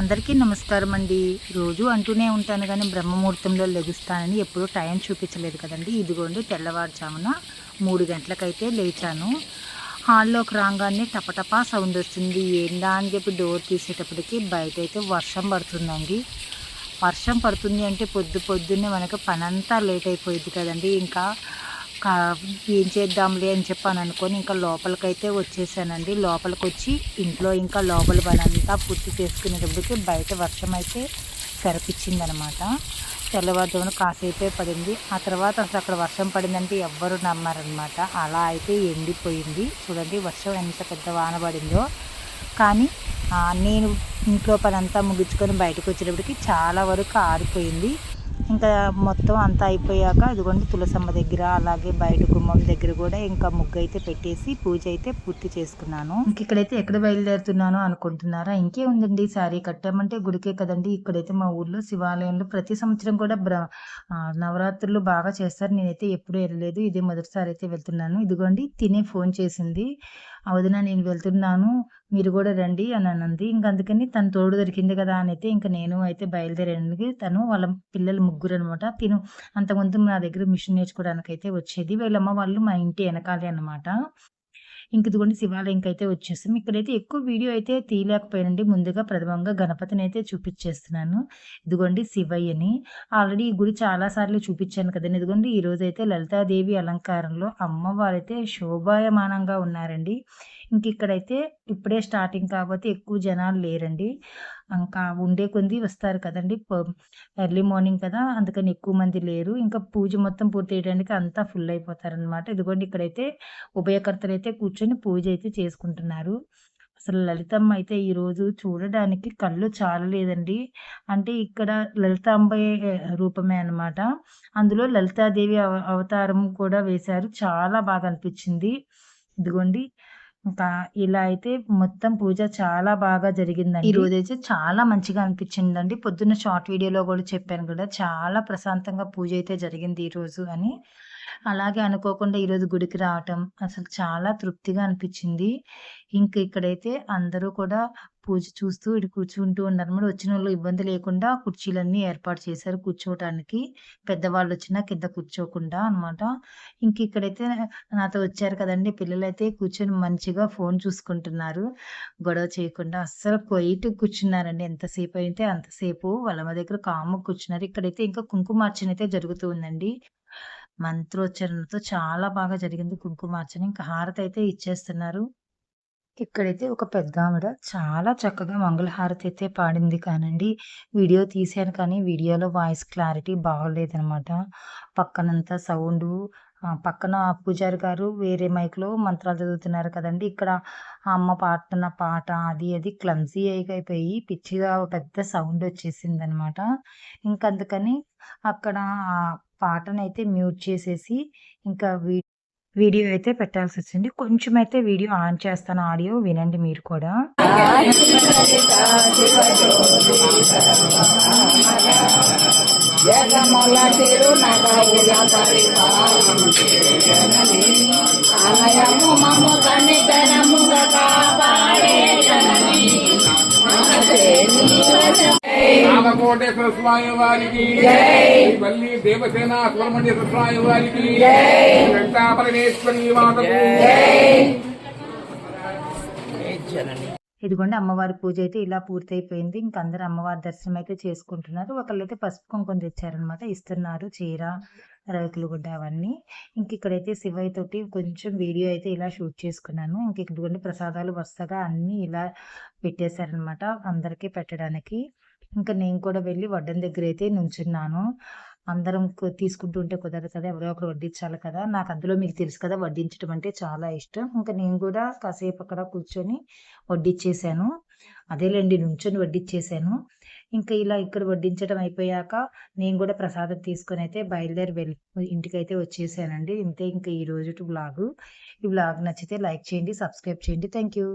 అందరికీ నమస్కారం అండి రోజు అంటూనే ఉంటాను కానీ బ్రహ్మముహూర్తంలో లెగుస్తానని ఎప్పుడూ టైం చూపించలేదు కదండి. ఇదిగోండి తెల్లవారుజామున మూడు గంటలకైతే లేచాను. హాల్లోకి రాగానే టపటపా సౌండ్ వస్తుంది. ఏందా అని చెప్పి డోర్ తీసేటప్పటికి బయట అయితే వర్షం పడుతుందండి. వర్షం పడుతుంది అంటే పొద్దు పొద్దున్నే మనకు పనంతా లేట్ అయిపోయింది కదండి. ఇంకా ఏం చేద్దాంలే అని చెప్పాను అనుకొని ఇంకా లోపలికైతే వచ్చేసానండి. లోపలికి వచ్చి ఇంట్లో ఇంకా లోపల పని అంతా పూర్తి చేసుకునేటప్పటికి బయట వర్షం అయితే తెరపిచ్చిందనమాట. తెల్లవారుజామున కాసేపే పడింది. ఆ తర్వాత అసలు అక్కడ వర్షం పడిందంటే ఎవ్వరు నమ్మారనమాట. అలా అయితే ఎండిపోయింది. చూడండి వర్షం ఎంత పెద్ద వాన పడిందో. కానీ నేను ఇంట్లో పని అంతా ముగించుకొని బయటకు వచ్చేటప్పటికి చాలా వరకు ఆరిపోయింది. ఇంకా మొత్తం అంతా అయిపోయాక ఇదిగోండి తులసమ్మ దగ్గర అలాగే బయట గుమ్మం దగ్గర కూడా ఇంకా ముగ్గు అయితే పెట్టేసి పూజ అయితే పూర్తి చేసుకున్నాను. ఇంక ఇక్కడైతే ఎక్కడ బయలుదేరుతున్నాను అనుకుంటున్నారా? ఇంకే ఉందండి సారీ కట్టామంటే గుడికే కదండి. ఇక్కడైతే మా ఊర్లో శివాలయంలో ప్రతి సంవత్సరం కూడా నవరాత్రులు బాగా చేస్తారు. నేనైతే ఎప్పుడూ వెళ్ళలేదు. ఇదే మొదటిసారి అయితే వెళ్తున్నాను. ఇదిగోండి తినే ఫోన్ చేసింది. వదిన నేను వెళ్తున్నాను. మీరు కూడా రండి అని అన్నది ఇంక అందుకని తను తోడు దొరికింది కదా అని అయితే ఇంకా నేను అయితే బయలుదేరానికి తను వాళ్ళ పిల్లలు ముగ్గురు అనమాట తిను. అంతకుముందు నా దగ్గర మిషన్ నేర్చుకోవడానికి అయితే వచ్చేది. వీళ్ళమ్మ వాళ్ళు మా ఇంటి వెనకాలి అనమాట ఇంక ఇదిగోండి శివాలయంకి అయితే వచ్చేసాం. ఇక్కడైతే ఎక్కువ వీడియో అయితే తీయలేకపోయానండి. ముందుగా ప్రథమంగా గణపతిని అయితే చూపించేస్తున్నాను ఇదిగోండి శివయ్యని. ఆల్రెడీ ఈ గుడి చాలాసార్లు చూపించాను కదండి. ఇదిగోండి ఈరోజు అయితే లలితాదేవి అలంకారంలో అమ్మవారైతే శోభాయమానంగా ఉన్నారండి. ఇంక ఇక్కడైతే ఇప్పుడే స్టార్టింగ్ కాబట్టి ఎక్కువ జనాలు లేరండి. ఇంకా ఉండే కొంది వస్తారు కదండి. ఎర్లీ మార్నింగ్ కదా అందుకని ఎక్కువ మంది లేరు. ఇంకా పూజ మొత్తం పూర్తి చేయడానికి అంతా ఫుల్ అయిపోతారనమాట ఇదిగోండి ఇక్కడైతే ఉభయకర్తలు అయితే కూర్చొని పూజ అయితే చేసుకుంటున్నారు. అసలు లలితమ్మ అయితే ఈరోజు చూడడానికి కళ్ళు చాలలేదండి. అంటే ఇక్కడ లలితాంబ రూపమే అనమాట అందులో లలితాదేవి అవతారం కూడా వేశారు. చాలా బాగా అనిపించింది. ఇదిగోండి ఇంకా ఇలా అయితే మొత్తం పూజ చాలా బాగా జరిగిందండి. ఈ రోజు అయితే చాలా మంచిగా అనిపించిందండి. పొద్దున్న షార్ట్ వీడియోలో కూడా చెప్పాను కూడా చాలా ప్రశాంతంగా పూజ అయితే జరిగింది ఈ రోజు అని. అలాగే అనుకోకుండా ఈరోజు గుడికి రావటం అసలు చాలా తృప్తిగా అనిపించింది. ఇంక ఇక్కడైతే అందరూ కూడా పూజ చూస్తూ ఇటు కూర్చుంటూ ఉన్నారు. వచ్చిన వాళ్ళు ఇబ్బంది లేకుండా కుర్చీలన్నీ ఏర్పాటు చేశారు కూర్చోవటానికి. పెద్దవాళ్ళు వచ్చినా కింద కూర్చోకుండా అనమాట ఇంక ఇక్కడైతే నాతో వచ్చారు కదండి. పిల్లలైతే కూర్చొని మంచిగా ఫోన్ చూసుకుంటున్నారు. గొడవ చేయకుండా అస్సలు కొయిట్ కూర్చున్నారండి. ఎంతసేపు అయితే అంతసేపు వాళ్ళ దగ్గర కాము కూర్చున్నారు. ఇక్కడైతే ఇంకా కుంకుమార్చన అయితే జరుగుతూ ఉందండి. మంత్రోచ్చరణతో చాలా బాగా జరిగింది. కుంకుమార్చన. ఇంకా హారతి అయితే ఇచ్చేస్తున్నారు. ఇక్కడైతే ఒక పెద్ద ఆవిడ చాలా చక్కగా మంగళహారతి అయితే పాడింది కానండి. వీడియో తీసాను కానీ వీడియోలో వాయిస్ క్లారిటీ బాగోలేదనమాట పక్కనంతా సౌండ్ పక్కన పూజారి గారు వేరే మైక్లో మంత్రాలు చదువుతున్నారు కదండి. ఇక్కడ అమ్మ పాడుతున్న పాట అది అది క్లమ్జీ అయిపోయి పిచ్చిగా పెద్ద సౌండ్ వచ్చేసింది అనమాట ఇంకందుకని అక్కడ పాటనైతే మ్యూట్ చేసేసి ఇంకా వీడియో అయితే పెట్టాల్సి వచ్చింది కొంచెం అయితే వీడియో ఆన్ చేస్తాను ఆడియో వినండి మీరు కూడా. రామకోటేశ్వర స్వామి వారికి. వల్లి దేవసేన సుబ్రహ్మణ్యేశ్వర స్వామి వారికి. వెంకటాపరమేశ్వరి మాతకు. ఇదిగోండి అమ్మవారి పూజ అయితే ఇలా పూర్తయిపోయింది. ఇంక అందరు అమ్మవారి దర్శనం అయితే చేసుకుంటున్నారు. ఒకళ్ళైతే పసుపు కుంకుమ తెచ్చారనమాట ఇస్తున్నారు చీర రేకులు గుడ్డ అవన్నీ. ఇంక ఇక్కడైతే శివయ్య తోటి కొంచెం వీడియో అయితే ఇలా షూట్ చేసుకున్నాను. ఇంక ఇక్కడికి ప్రసాదాలు వరుసగా అన్నీ ఇలా పెట్టేశారనమాట అందరికీ పెట్టడానికి. ఇంకా నేను కూడా వెళ్ళి వడ్డం దగ్గర అయితే నుంచున్నాను. అందరం తీసుకుంటుంటే కుదరదు కదా ఎవరో ఒకరు వడ్డించాలి కదా. నాకు అందులో మీకు తెలుసు కదా వడ్డించడం అంటే చాలా ఇష్టం. ఇంకా నేను కూడా కాసేపు అక్కడ కూర్చొని వడ్డించేసాను అదేలేండి నుంచొని వడ్డించేసాను ఇంకా ఇలా ఇక్కడ వడ్డించడం అయిపోయాక నేను కూడా ప్రసాదం తీసుకొని అయితే బయలుదేరి వెళ్ళి ఇంటికి అయితే వచ్చేసానండి. ఇంతే ఇంకా ఈ రోజు బ్లాగు ఈ బ్లాగ్ నచ్చితే లైక్ చేయండి సబ్స్క్రైబ్ చేయండి. Thank you